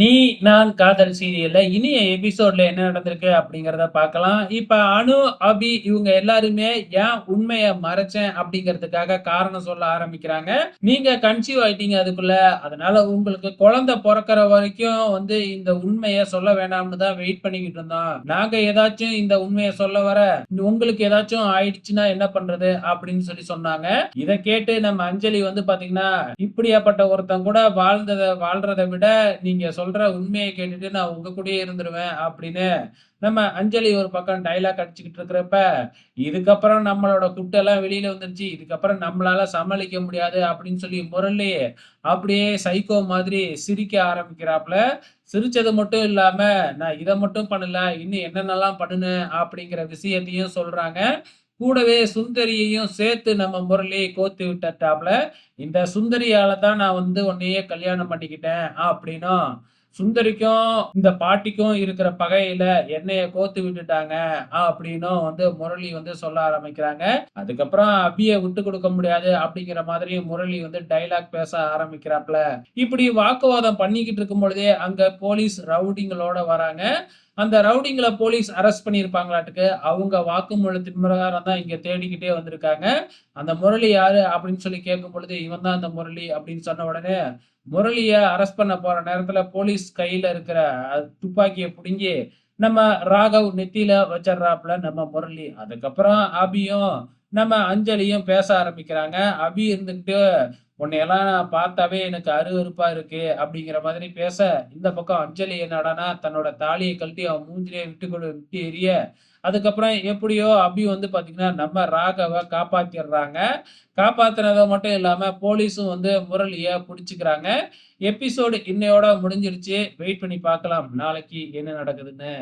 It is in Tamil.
நீ நான் காதல் சீரியல்ல இனிய எபிசோட்ல என்ன நடந்திருக்கு அப்படிங்கிறத பார்க்கலாம். இப்ப அனு, அபி இவங்க எல்லாருமே ஏன் உண்மைய மறைச்சேன் அப்படிங்கிறதுக்காக காரணம் சொல்ல ஆரம்பிக்கிறாங்க. நீங்க கன்சீவ் ஆயிட்டீங்க அதுக்குள்ள. அதனால உங்களுக்கு குழந்தை பிறக்கிற வரைக்கும் வந்து இந்த உண்மைய சொல்ல வேண்டாம்னு தான் வெயிட் பண்ணிக்கிட்டு இருந்தோம். நாங்க ஏதாச்சும் இந்த உண்மையை சொல்ல வர உங்களுக்கு ஏதாச்சும் ஆயிடுச்சுன்னா என்ன பண்றது அப்படின்னு சொல்லி சொன்னாங்க. இதை கேட்டு நம்ம அஞ்சலி வந்து பாத்தீங்கன்னா, இப்படியாப்பட்ட ஒருத்தன் கூட வாழ்ந்ததை வாழ்றதை விட நீங்க சொல்ற உண்மையை கேட்டுட்டு நான் உங்க கூடயே இருந்துருவேன் அப்படின்னு நம்ம அஞ்சலி ஒரு பக்கம் டைலாக் அடிச்சுக்கிட்டு இருக்கிறப்ப, இதுக்கப்புறம் நம்மளோட குட்டெல்லாம் வெளியில வந்துருச்சு. இதுக்கப்புறம் நம்மளால சமாளிக்க முடியாது அப்படின்னு சொல்லி முரளி அப்படியே சைக்கோ மாதிரி சிரிக்க ஆரம்பிக்கிறாப்புல. சிரிச்சது மட்டும் இல்லாம, நான் இத மட்டும் பண்ணல, இன்னும் என்னென்னலாம் பண்ணுனேன் அப்படிங்கிற விஷயத்தையும் சொல்றாங்க. கூடவே சுந்தரியையும் சேர்த்து நம்ம முரளி கோத்து விட்டுட்டாப்புல. இந்த சுந்தரியால தான் நான் வந்து உன்னையே கல்யாணம் பண்ணிக்கிட்டேன் அப்படின்னும், சுந்தரிக்கும் இந்த பாட்டிக்கும் இருக்கிற பகையில என்னைய கோத்து விட்டுட்டாங்க அப்படின்னும் வந்து முரளி வந்து சொல்ல ஆரம்பிக்கிறாங்க. அதுக்கப்புறம் அபிய விட்டு கொடுக்க முடியாது அப்படிங்கிற மாதிரி முரளி வந்து டைலாக் பேச ஆரம்பிக்கிறாப்புல. இப்படி வாக்குவாதம் பண்ணிக்கிட்டு இருக்கும் பொழுதே அங்க போலீஸ் ரவுடிங்களோட வராங்க. அந்த ரவுடிங்களை போலீஸ் அரெஸ்ட் பண்ணியிருப்பாங்களாட்டுக்கு. அவங்க வாக்குமூலத்தின் பிரகாரம் தான் இங்க தேடிக்கிட்டே வந்திருக்காங்க. அந்த முரளி யாரு அப்படின்னு சொல்லி கேட்கும் பொழுது, இவன் தான் அந்த முரளி அப்படின்னு சொன்ன உடனே, முரளியை அரெஸ்ட் பண்ண போற நேரத்துல போலீஸ் கையில இருக்கிற துப்பாக்கியை துப்பாக்கிய புடுங்கி, நம்ம ராகவ் நெத்தியில வச்சிடறாப்புல நம்ம முரளி. அதுக்கப்புறம் ஆபியும் நம்ம அஞ்சலியும் பேச ஆரம்பிக்கிறாங்க. அபி இருந்துகிட்டு, "உன்னையெல்லாம் நான் பார்த்தாவே எனக்கு அருவறுப்பா இருக்கு" அப்படிங்கிற மாதிரி பேச, இந்த பக்கம் அஞ்சலி என்னடானா தன்னோட தாலியை கழட்டி அவன் மூஞ்சிலே விட்டு கொடு விட்டு எரிய அதுக்கப்புறம் எப்படியோ அபி வந்து பாத்தீங்கன்னா, நம்ம ராகவை காப்பாத்திடுறாங்க காப்பாத்துனது மட்டும் இல்லாம போலீஸும் வந்து முரளிய பிடிச்சிக்கிறாங்க எபிசோடு இன்னையோட முடிஞ்சிருச்சு. வெயிட் பண்ணி பார்க்கலாம். நாளைக்கு என்ன நடக்குதுன்னு.